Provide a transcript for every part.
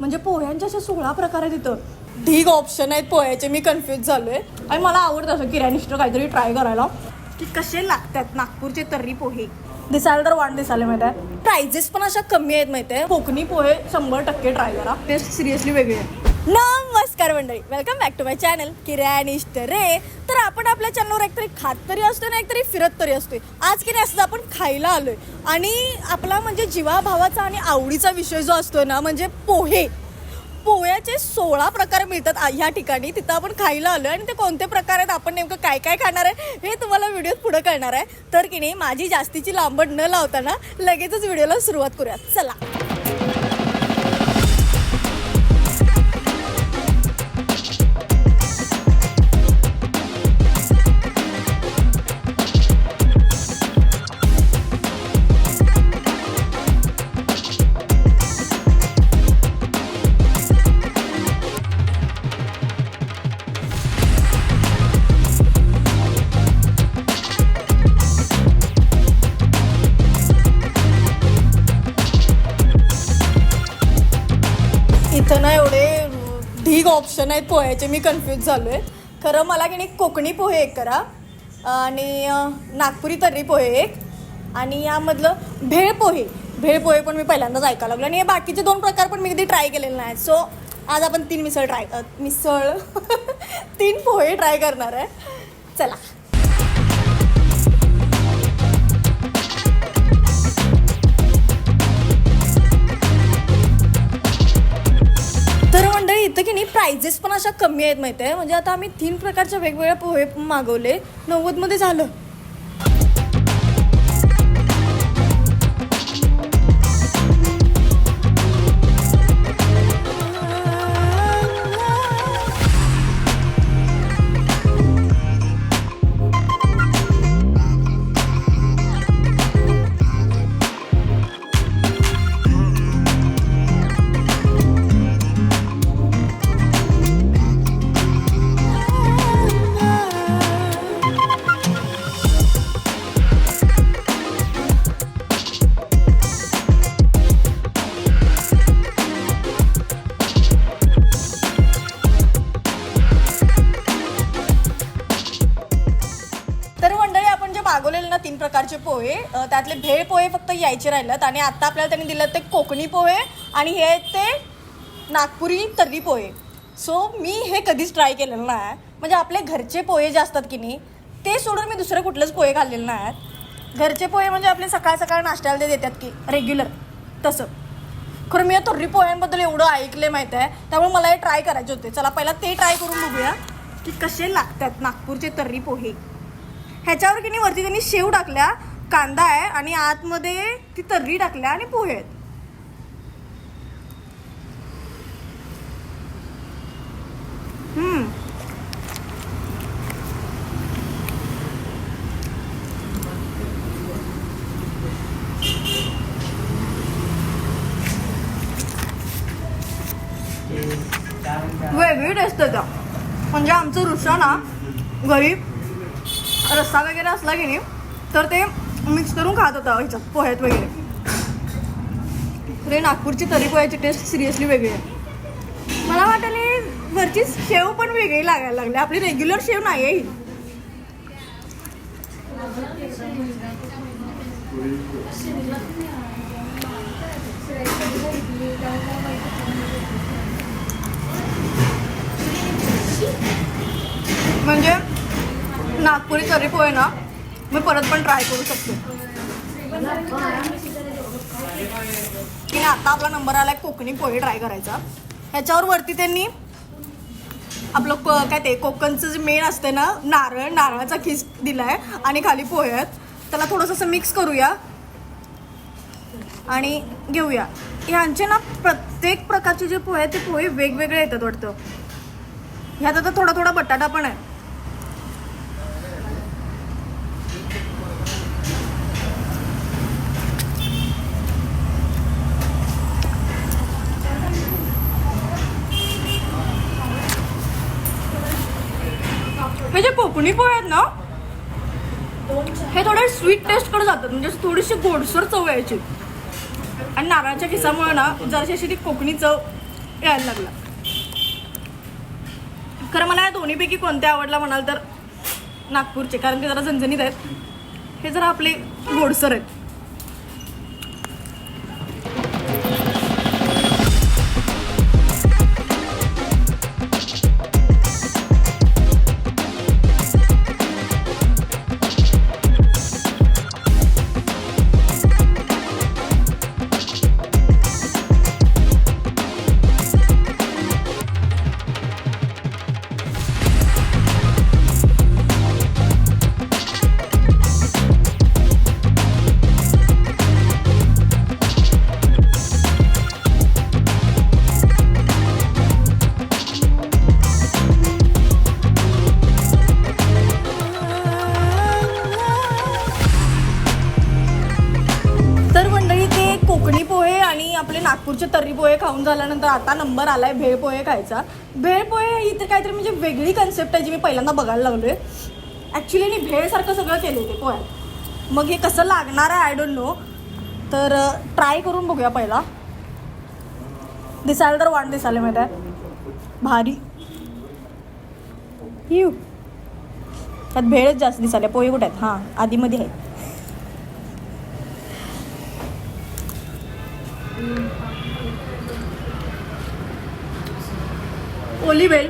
म्हणजे पोह्यांचे अशा सोळा प्रकार आहेत तिथं. ढीग ऑप्शन आहेत पोह्याचे मी कन्फ्यूज झालोय. आणि मला आवडतं असं किराणिष्ट काहीतरी ट्राय करायला. की कसे लागतात नागपूरचे तर्री पोहे. दिसायला तर वाट दिसायला माहिती आहे प्राइजेस पण अशा कमी आहेत माहिती आहे कोकणी पोहे शंभर टक्के ट्राय करा. ते सिरियसली वेगळी आहे. नमस्कार मंडळी. Welcome back to my channel किराणिष्ट रे. तर आपण आपल्या चॅनलवर एकतरी खात तरी असतोय ना एकतरी फिरत तरी असतोय. आज की नाही असं आपण खायला आलोय. आणि आपला म्हणजे जीवाभावाचा आणि आवडीचा विषय जो असतो ना म्हणजे पोहे. पोह्याचे सोळा प्रकार मिळतात आ- ह्या ठिकाणी. तिथं आपण खायला आलो आणि ते कोणते प्रकार आहेत आपण नेमकं काय काय खाणार आहे हे तुम्हाला व्हिडिओत पुढे कळणार आहे. तर की नाही माझी जास्तीची लांबड न लावताना लगेचच व्हिडिओला सुरुवात करूयात. चला. ऑप्शन आहेत पोह्याचे मी कन्फ्यूज झालो आहे खरं मला की नाही कोकणी पोहे एक करा. आणि नागपुरी तर्री पोहे एक. आणि यामधलं भेळ पोहे. भेळ पोहे पण मी पहिल्यांदाच ऐकायला लागलो. आणि हे बाकीचे दोन प्रकार पण मी कधी ट्राय केलेले नाहीत. सो आज आपण तीन मिसळ ट्राय मिसळ तीन पोहे ट्राय करणार आहे. चला. इथं पण अशा कमी आहेत माहिती आहे म्हणजे आता आम्ही तीन प्रकारच्या वेगवेगळ्या पोहे मागवले. नव्वदमध्ये झालं. मागवलेले ना तीन प्रकारचे पोहे. त्यातले भेळ पोहे फक्त यायचे राहिलेत आणि आता आपल्याला त्यांनी दिलं ते कोकणी पोहे आणि हे ते नागपुरी तर्री पोहे. सो मी हे कधीच ट्राय केलेलं नाही म्हणजे आपले घरचे पोहे जे असतात की नाही ते सोडून मी दुसरे कुठलेच पोहे खाल्लेले नाही आहेत घरचे पोहे म्हणजे आपले सकाळ सकाळ नाश्त्याला ते देतात की रेग्युलर तसं. खरं मी या तर्री पोह्यांबद्दल एवढं ऐकले माहीत आहे त्यामुळे मला हे ट्राय करायचे होते. चला पहिला ते ट्राय करून बघूया की कसे लागतात नागपूरचे तर्री पोहे. ह्याच्यावर की नाही वरती त्यांनी शेव टाकल्या कांदा आहे आणि आतमध्ये ती तर्री टाकल्या आणि पोहे आहेत. वेगळी टेस्ट त्याचा म्हणजे आमचं ऋषा ना घरी रस्सा वगैरे असला की नाही तर ते मिक्स करून खात होता ह्याच्यात पोह्यात वगैरे. रे नागपूरची तरी पोह्याची टेस्ट सिरियसली वेगळी आहे. मला वाटले वरची शेव पण वेगळी लागायला लागली. आपली रेग्युलर शेव नाही आहे ही. म्हणजे नागपुरी तरी पोहे ना मी परत पण ट्राय करू शकते. की आता आपला नंबर आलाय कोकणी पोहे ट्राय करायचा. ह्याच्यावर वरती त्यांनी आपलं क- काय ते कोकणचं जे मेन असते ना नारळ नारळाचा खिस दिलाय आणि खाली पोहे आहेत. त्याला थोडंसं असं मिक्स करूया. आणि घेऊया. ह्यांचे ना प्रत्येक प्रकारचे जे पोहे आहेत ते पोहे वेगवेगळे येतात वाटतं. ह्यात आता थोडा थोडा बटाटा पण आहे हे जे कोकणी पोहे आहेत ना? हे थोडे स्वीट टेस्टकडे जातात. म्हणजे थोडीशी गोडसर चव यायची. आणि नारळाच्या किसामुळे ना जराशी अशी ती कोकणी चव यायला लागला. खरं मला या दोन्हीपैकी कोणत्या आवडला म्हणाल तर नागपूरचे. कारण की जरा झणझणीत आहेत. हे जरा आपले गोडसर आहेत. तर्री पोहे खाऊन झाल्यानंतर आता नंबर आलाय भेळ पोहे खायचा. भेळ पोहे ही तर काहीतरी म्हणजे वेगळी कन्सेप्ट आहे जी मी पहिल्यांदा बघायला लागलोय. ॲक्च्युली मी भेळसारखं सगळं केलं ते पोह्यात मग हे कसं लागणार आहे आय डोंट नो तर ट्राय करून बघूया पहिला. दिसायला तर वाट दिसायला माहिती आहे भारी. यू त्यात भेळच जास्त दिसायला पोहे कुठे आहेत? हां आधीमध्ये आहेत. ओली बेल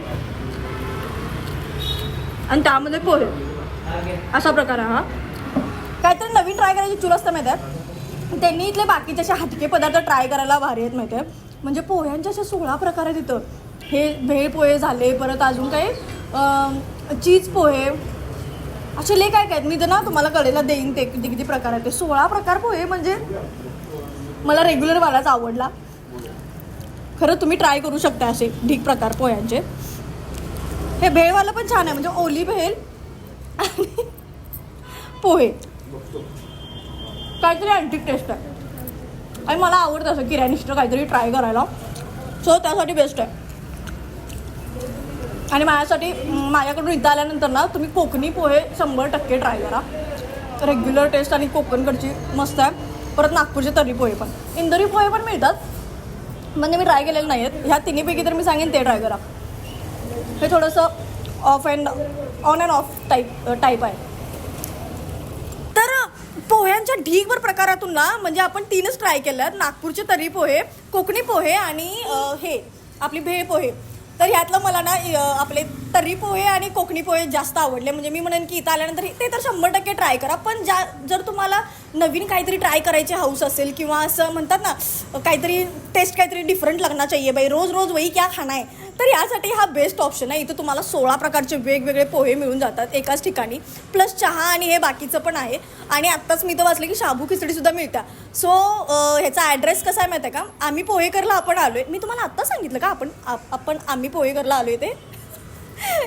आणि त्यामध्ये पोहे. असा प्रकार आहे हा. काहीतरी नवीन ट्राय करायची चूल असतं माहिती आहे त्यांनी इथले बाकीचे असे हटके पदार्थ ट्राय करायला भारी आहेत माहिती आहे म्हणजे पोह्यांचे असे सोळा प्रकार आहेत तिथं हे भेळ पोहे झाले परत अजून काही चीज पोहे. असे ले काय काय मी तर ना तुम्हाला कळेला देईन ते किती किती प्रकार आहेत. ते सोळा प्रकार पोहे म्हणजे मला रेग्युलर वालाच आवडला. खरं तुम्ही ट्राय करू शकता असे ढीक प्रकार पोह्यांचे. हे भेळवालं पण छान आहे म्हणजे ओली भेळ आणि पोहे. काहीतरी अँटिक टेस्ट आहे. आणि मला आवडतं असं किराणिष्ट काहीतरी ट्राय करायला. सो त्यासाठी बेस्ट आहे. आणि माझ्यासाठी माझ्याकडून इथं आल्यानंतर ना तुम्ही कोकणी पोहे शंभर टक्के ट्राय करा. रेग्युलर टेस्ट आणि कोकणकडची मस्त आहे. परत नागपूरचे तर्री पोहे पण. इंदोरी पोहे पण मिळतात. म्हणजे मी ट्राय केलेलं नाही आहेत ह्या तिन्हीपैकी तर मी सांगेन ते ट्राय करा. हे थोडंसं off and on and off type type आहे. तर पोह्यांच्या ढीगभर प्रकारातून ना म्हणजे आपण तीनच ट्राय केल्यात. नागपूरचे तरी पोहे कोकणी पोहे आणि हे आपली भेळ पोहे. तर ह्यातलं मला ना आपले तर्री पोहे आणि कोकणी पोहे जास्त आवडले. म्हणजे मी म्हणेन की इथं आल्यानंतर ते तर शंभर टक्के ट्राय करा. पण ज्या जर तुम्हाला नवीन काहीतरी ट्राय करायचे हाऊस असेल किंवा असं म्हणतात ना काहीतरी टेस्ट काहीतरी डिफरंट लगना चाहिए बाई. रोज रोज वही क्या खाना आहे तर यासाठी हा बेस्ट ऑप्शन आहे. इथं तुम्हाला सोळा प्रकारचे वेगवेगळे पोहे मिळून जातात एकाच ठिकाणी. प्लस चहा आणि हे बाकीचं पण आहे. आणि आत्ताच मी तर वाचलं की शाबू खिचडीसुद्धा मिळत्या. सो ह्याचा ॲड्रेस कसा आहे माहिती आहे का? आम्ही पोहेकरला आपण आलो आहे मी तुम्हाला आत्ता सांगितलं का आपण आपण आम्ही पोहेकरला आलो आहे ते?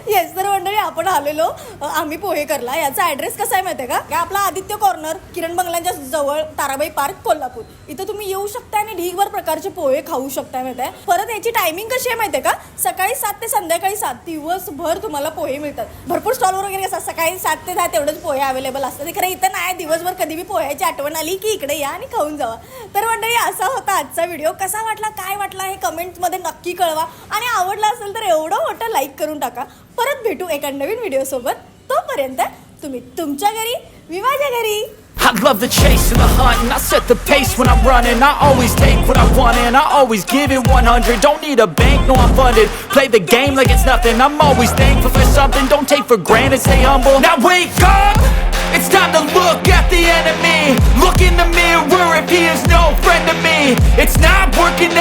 येस तर मंडळी आपण आलेलो आम्ही आम्ही पोहेकरला. याचा ॲड्रेस कसा आहे माहिती आहे का आपला आदित्य कॉर्नर किरण बंगल्यांच्या जवळ ताराबाई पार्क कोल्हापूर. इथं तुम्ही येऊ शकता आणि ढीगभर प्रकारचे पोहे खाऊ शकता माहिती आहे परत याची टायमिंग कशी आहे माहिती आहे का? सकाळी सात ते संध्याकाळी सात. दिवसभर तुम्हाला पोहे मिळतात. भरपूर स्टॉलवर वगैरे असतात सकाळी सात ते दहा तेवढेच पोहे अवेलेबल असतात. खरं इथं नाही दिवसभर कधी बी पोह्याची आठवण आली की इकडे या आणि खाऊन जावा. तर मंडळी असा होता आजचा व्हिडिओ कसा वाटला काय वाटला हे कमेंट्समध्ये नक्की कळवा. आणि आवडला असेल तर एवढं मोठं लाईक करून टाका. परत भेटू एका नवीन व्हिडिओसोबत तोपर्यंत तुम्ही तुमच्या घरी मी माझ्या घरी I love the chase and the hunt and I set the pace when I'm running I always take what I want and I always give it 100 Don't need a bank, no I'm funded Play the game like it's nothing I'm always thankful for something Don't take for granted, stay humble Now wake up! It's time to look at the enemy Look in the mirror if he is no friend to me It's not working out